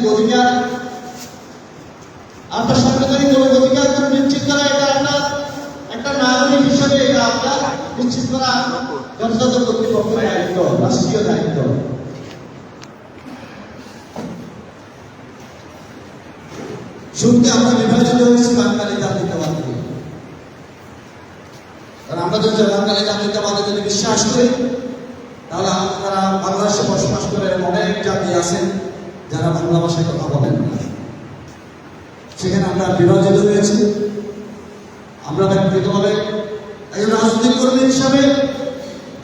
সাংবিধানিক অধিকার। আপনার সাংবিধানিক অধিকার নিশ্চিত করা, এটা আপনার একটা নাগরিক হিসেবে এটা আপনার নিশ্চিত করা যথাযথ কর্তৃপক্ষের দায়িত্ব, রাষ্ট্রীয় দায়িত্ব। শুনতে আমরা বিভাজিত হয়েছি, বাঙালি জাতীয়তাবাদ থেকে কারণ আমরা যদি বাঙালি জাতীয়তাবাদে যদি বিশ্বাস করি, তাহলে আপনারা বাংলাদেশে বসবাস করে অনেক জাতি আছেন। যারা বাংলা ভাষায় কথা বলেন সেখানে আমরা বিভাজিত হয়েছি আমরা ব্যক্তিগতভাবে একজন রাজনৈতিক কর্মী হিসাবে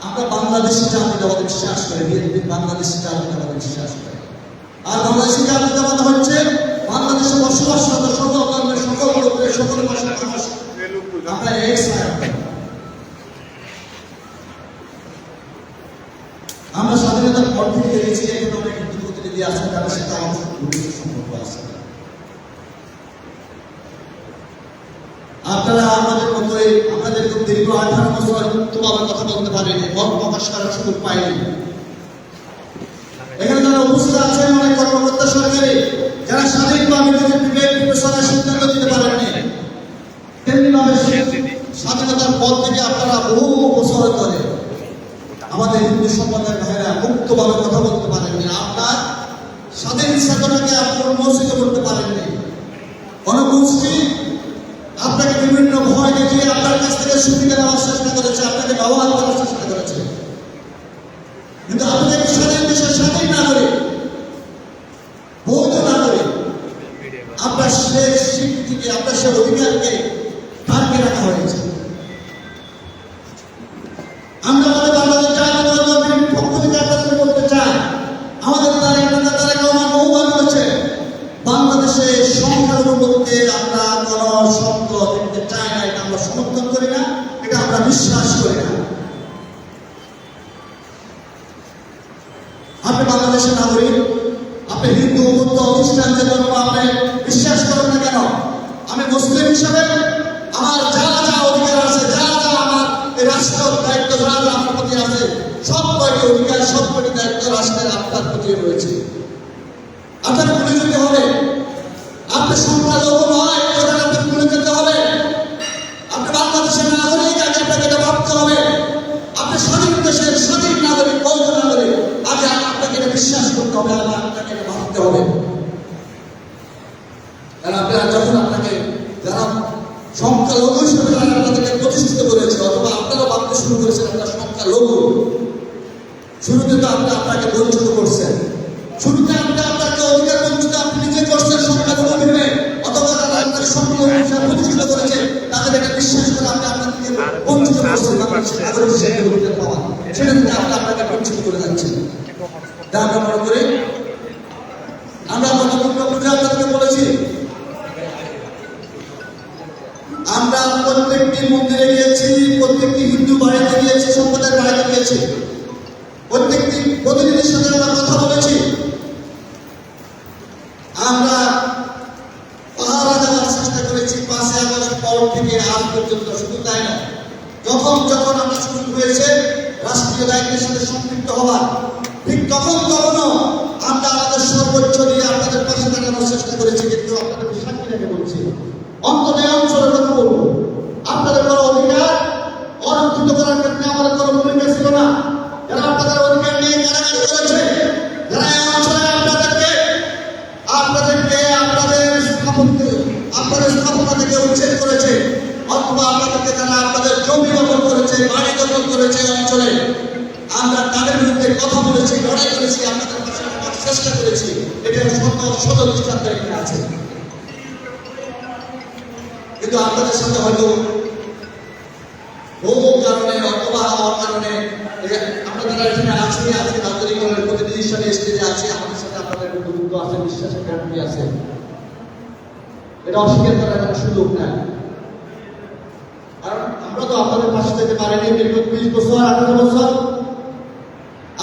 আমরা বাংলাদেশি জাতীয়তাবাদে বিশ্বাস করি, বিএনপি বাংলাদেশি জাতীয়তাবাদে বিশ্বাস করে। আর বাংলাদেশি জাতীয়তাবাদ হচ্ছে বাংলাদেশে বসবাসরত সকল ধর্মের, সকল লোকের সকল আমরা স্বাধীনতার পর থেকে দেখেছি এখন অনেক প্রতিনিধি আছেন তাদের আমার ঘনিষ্ঠ সম্পর্ক আছে। আপনারা আমাদের মতোই আমাদের খুব দীর্ঘ আঠারো বছর মুক্তভাবে কথা বলতে পারেনি মত প্রকাশ করার সুযোগ পাইনি। এখানে যারা উপস্থিত আছেন, অনেক কর্মকর্তা সরকারি, যারা স্বাধীনভাবে নিজের বিবেক বিবেচনায় সিদ্ধান্ত দিতে পারেননি তেমনি ভাবে স্বাধীনতার পর থেকে আপনারা বহু বছর ধরে আমাদের হিন্দু সম্প্রদায়ের ভাইরা মুক্তভাবে কথা বলতে পারেননি, আপনার স্বাধীন চেতনাকে আপনি উন্মোচিত করতে পারেননি। গণগোষ্ঠী আপনাকে বিভিন্ন ভয় দেখিয়ে আপনার কাছ থেকে সুবিধা নেওয়ার চেষ্টা করেছে, আপনাকে ব্যবহার করার চেষ্টা করেছে। কিন্তু আপনি একটি স্বাধীন দেশের স্বাধীন নাগরিক, বৌদ্ধ নাগরিক, আপনার সে স্বীকৃতিকে, আপনার সে অধিকারকে আটকে রাখা হয়েছে। আপনি বাংলাদেশের নাগরিক, আপনি হিন্দু, বৌদ্ধ, খ্রিস্টান, যে ধর্ম আপনি বিশ্বাস করেন না কেন? আমি মুসলিম হিসাবে আমার যা যা অধিকার আছে, যা যা আমার এই রাষ্ট্র দায়িত্ব, যা যা আমার প্রতি আছে সব কয়টি অধিকার সব কয়টি দায়িত্ব রাষ্ট্রের আপনার প্রতি রয়েছে। আপনার করে বঞ্চিত পাওয়া সেটা থেকে আপনি আপনাকে বঞ্চিত করে যাচ্ছেন আমরা মনে করি আমরা আমাদের দুর্গাপূজা আপনাদেরকে বলেছি আমরা প্রত্যেকটি মন্দিরে গিয়েছি প্রত্যেকটি হিন্দু বাড়িতে গিয়েছি সম্প্রদায়ের বাড়িতে গিয়েছি প্রত্যেকটি প্রতিনিধির সাথে আমরা কথা বলেছি। আমরা করেছি পাঁচই আগস্ট পর থেকে আজ পর্যন্ত শুধু তাই না যখন যখন আমরা সুযোগ হয়েছে রাষ্ট্রীয় দায়িত্বের সাথে সম্পৃক্ত হওয়ার ঠিক তখন তখনও আমরা আমাদের সর্বোচ্চ দিয়ে আপনাদের পাশে থাকানোর চেষ্টা করেছি, কিন্তু আপনাদের সাক্ষী রেখে বলছি, অন্তত আপনাদেরকে যারা আপনাদের জমি দখল করেছে, বাড়ি দখল করেছে অঞ্চলে। আমরা তাদের বিরুদ্ধে কথা বলেছি, লড়াই করেছি আপনাদের পাশে চেষ্টা করেছি। এটা শত শত দৃষ্টান্ত এখানে আছে। কিন্তু আপনাদের সাথে হয়তো বহু কারণে অথবা এই যে আমরা যারা এখানে আছি, আজকে নাগরিকগণের প্রতিনিধি হিসাবে স্টেজে আছি, আমাদের সাথে আপনাদের বন্ধুত্ব আছে, বিশ্বাসের গ্যারান্টি আছে। এটা অস্বীকার করার সুযোগ কারণ আমরা তো আপনাদের পাশে যেতে পারেনি, দীর্ঘ বিশ বছর, আঠারো বছর।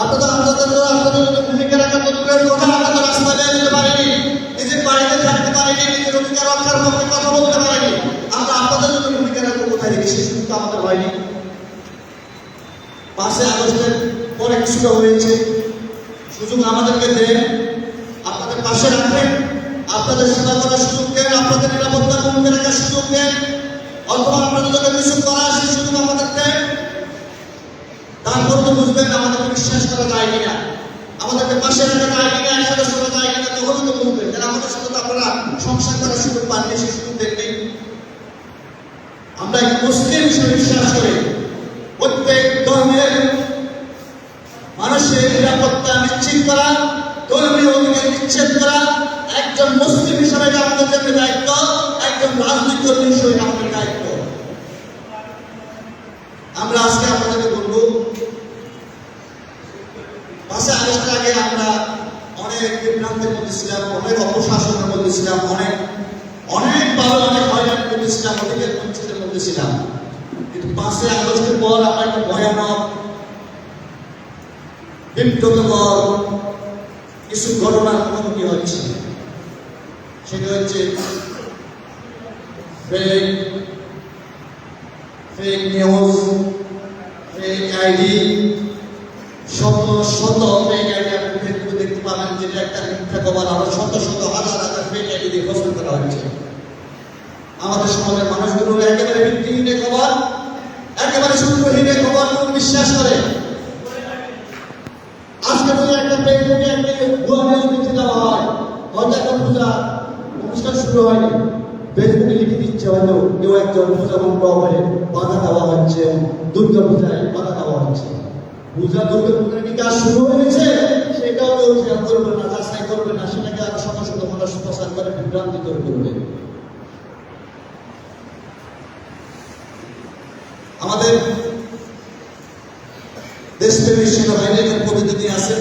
আপনাদের আপনাদের আপনাদের ভূমিকা রাখার দূরের কথা আপনাদের পারিনি, নিজের বাড়িতে থাকতে পারিনি, নিজের অধিকার রক্ষার পক্ষে কথা বলতে পারিনি। আমরা আপনাদের জন্য ভূমিকা রাখব কোথায় রেখে সে সুযোগ আমাদের হয়নি। আগস্টের কিছুটা হয়েছে। সুযোগ আমাদেরকে দেন, আপনাদের পাশে রাখেন আপনাদের সেবা করার সুযোগ দেন, আপনাদের নিরাপত্তা কর্মী রাখার সুযোগ দেন। অথবা দেন তারপর বুঝবেন আমাদেরকে বিশ্বাস করা যায় আমাদের সাথে তো সংসার করার সুযোগ পাননি সেই সুযোগ আমরা মুসলিম বিশ্বাস করি, প্রত্যেক মানুষের নিরাপত্তা নিশ্চিত করা, ধর্মীয় অধিকার নিশ্চিত করা, একজন মুসলিম হিসাবে আমাদের দায়িত্ব। একজন রাজনৈতিক কর্মী আমাদের দায়িত্ব। আমরা আজকে আপনাদেরকে বলব, পাশে আগস্টের আগে আমরা অনেক বিভ্রান্তের মধ্যে ছিলাম, অনেক অপশাসনের মধ্যে ছিলাম, অনেক অনেক হয়রানির মধ্যে ছিলাম অধিকের বঞ্চিতের মধ্যে ছিলাম। কিন্তু পাঁচই আগস্টের পর আমরা একটা ভয়ানক বিব্রতকর কিছু ঘটনার মুখোমুখি হচ্ছে। সেটা হচ্ছে fake fake news fake ID শত শত ফেক আইডি আপনি ফেসবুকে দেখতে পাবেন, যেটা একটা মিথ্যা খবর। আরও শত শত হাজার হাজার ফেক আইডি দিয়ে প্রচার করা হচ্ছে আমাদের সমাজের মানুষগুলো একেবারে ভিত্তিহীন খবর, একেবারে সূত্রহীন খবর কোনো বিশ্বাস করে। আজকে যদি একটা ফেসবুকে একটা ভুয়া নিউজ লিখে দেওয়া হয় হয়তো একটা পূজা অনুষ্ঠান শুরু হয়নি। ফেসবুকে লিখে দিচ্ছে হয়তো কেউ একজন পূজা মণ্ডপে বাধা দেওয়া হচ্ছে, দুর্গা পূজায় বাধা দেওয়া হচ্ছে। পূজা দুর্গা পূজার কি কাজ শুরু হয়েছে? সেটাও কেউ খেয়াল করবে না, যাচাই করবে না, সেটাকে আরও শত শত মানুষ প্রচার করে, বিভ্রান্তি তৈরি করবে আমাদের দেশপ্রেমী সেনাবাহিনী এখানে প্রতিনিধি আছেন।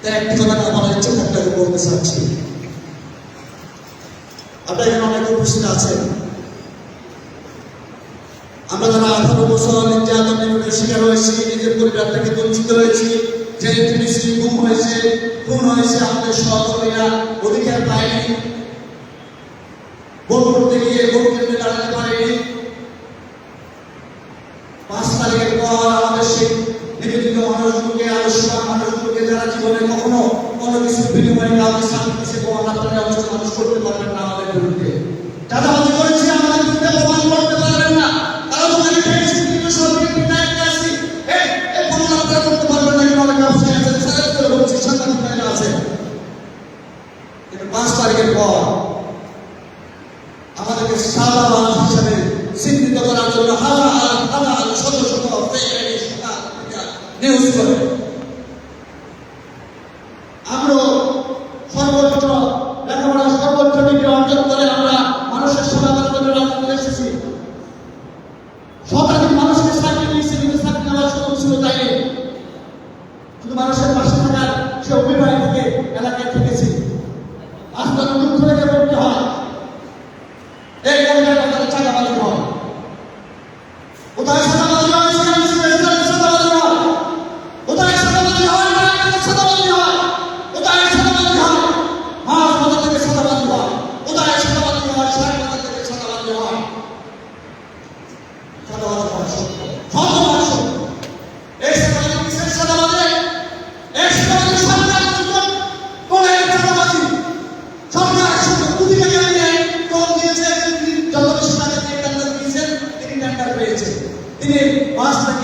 তাই একটি কথা আমার ইচ্ছে থাকলে বলতে চাচ্ছি। আপনারা এখানে অনেকে উপস্থিত আছেন। আমরা যারা আঠারো বছর নির্যাতন নিপীড়নের শিকার হয়েছি, নিজের পরিবার থেকে বঞ্চিত হয়েছি, যে ফিনিশি গুম হয়েছে, খুন হয়েছে, আমাদের সহকর্মীরা অধিকার পায়নি। ভোট করতে গিয়ে ভোট কেন্দ্রে দাঁড়াতে পারেনি। পাঁচ তারিখের পর আমাদের সেই নিবেদিত মানুষগুলোকে, আদর্শবান মানুষগুলোকে যারা জীবনে কখনো কোনো কিছু বিনিময়ে কাউকে সামনে কাছে প্রমাণ আপনারা অবস্থা মানুষ করতে পারবেন না আমাদের বিরুদ্ধে। চাঁদাবাজি করেছি, আমাদের বিরুদ্ধে প্রমাণ করতে পারবেন না। কারণ তোমাকে পেয়েছি বিভিন্ন সরকারি দায়িত্বে আছি। আপনারা করতে পারবেন না অনেক ব্যবসায়ী আছেন সারা করে বলছি সাংবাদিক ভাইরা আছে। কিন্তু পাঁচ তারিখের পর আমাদেরকে সাদা মানুষ হিসাবে চিহ্নিত করার জন্য হাজার হাজার হাজার শত শত নিউজ করে আমরা সর্বোচ্চ লেখাপড়া সর্বোচ্চ ডিগ্রি অর্জন করে আমরা মানুষের সেবা করার জন্য রাজনীতি এসেছি শতাধিক মানুষকে চাকরি দিয়েছি কিন্তু চাকরি নেওয়ার সুযোগ ছিল তাইনি শুধু মানুষের পাশে থাকার সে অভিনয় থেকে এলাকায় থেকেছি আজ তার দুঃখ রেখে বলতে হয় এই মহিলার কথা চাঁদাবাজি হয় কোথায় চাঁদাবাজি হয় সেখানে সেখানে চাঁদাবাজি হয় কোথায় চাঁদাবাজি হয় সেখানে চাঁদাবাজি হয় কোথায় চাঁদাবাজি হয় মাছ বাজার থেকে চাঁদাবাজি হয় কোথায় চাঁদাবাজি হয় সাড়ে বাজার থেকে চাঁদাবাজি হয় চাঁদাবাজি হয় সত্য শতভাগ সত্য এই চাঁদাবাজি কিসের চাঁদাবাজি এই চাঁদাবাজি সরকার দুজন কোন এক চাঁদাবাজি সরকার একসাথে কোটি টাকা নিয়ে কম দিয়েছে যত বেশি টাকা দিয়ে টেন্ডার দিয়েছেন তিনি টেন্ডার পেয়েছেন তিনি বাস থেকে সিএনজি থেকে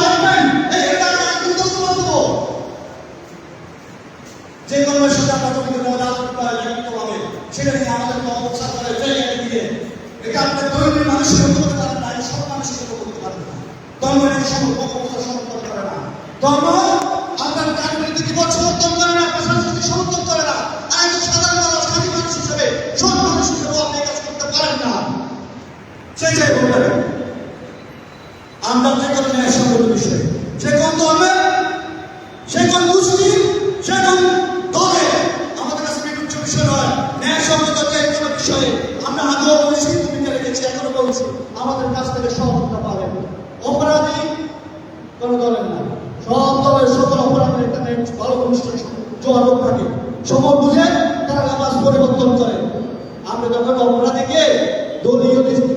সেই যাই হোক না আমরা যে কোনো ন্যায় সঙ্গত বিষয় সে কোন ধর্মে সে কোন মুসলিম সে কোন দলে আমাদের কাছে বিরুদ্ধ বিষয় নয়, ন্যায় সঙ্গত যে কোনো বিষয়ে আমরা আগেও বলেছি, ভূমিকা রেখেছি, এখনও বলছি, আমাদের কাছ থেকে সহযোগিতা পাবেন অপরাধী কোনো ধরেন না। সব দলের সকল অপরাধের একটা ভালো অনুষ্ঠান জোয়ার থাকে সময় বুঝে তারা নামাজ পরিবর্তন করে। আমরা যখন অপরাধীকে দলীয় দৃষ্টি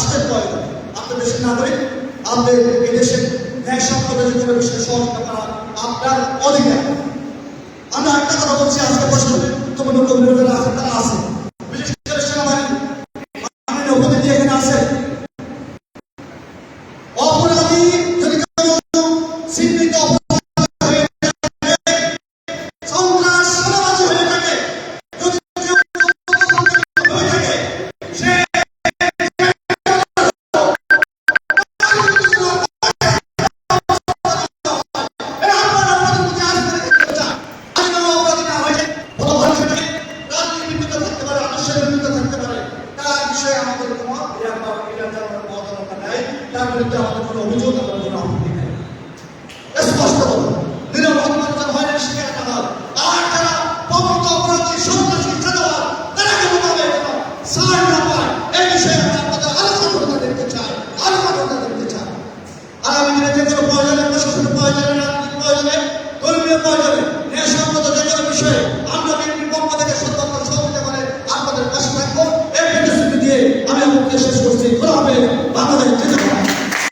রাষ্ট্রের প্রয়োজন আপনার দেশের নাগরিক, আপনি এদেশের ন্যায় সম্পদের জন্য বিষয়ে সহযোগিতা করা আপনার অধিকার। আমরা একটা কথা বলছি, আজকে বছর তোমাদের কর্মীরা আছে, তারা আছে।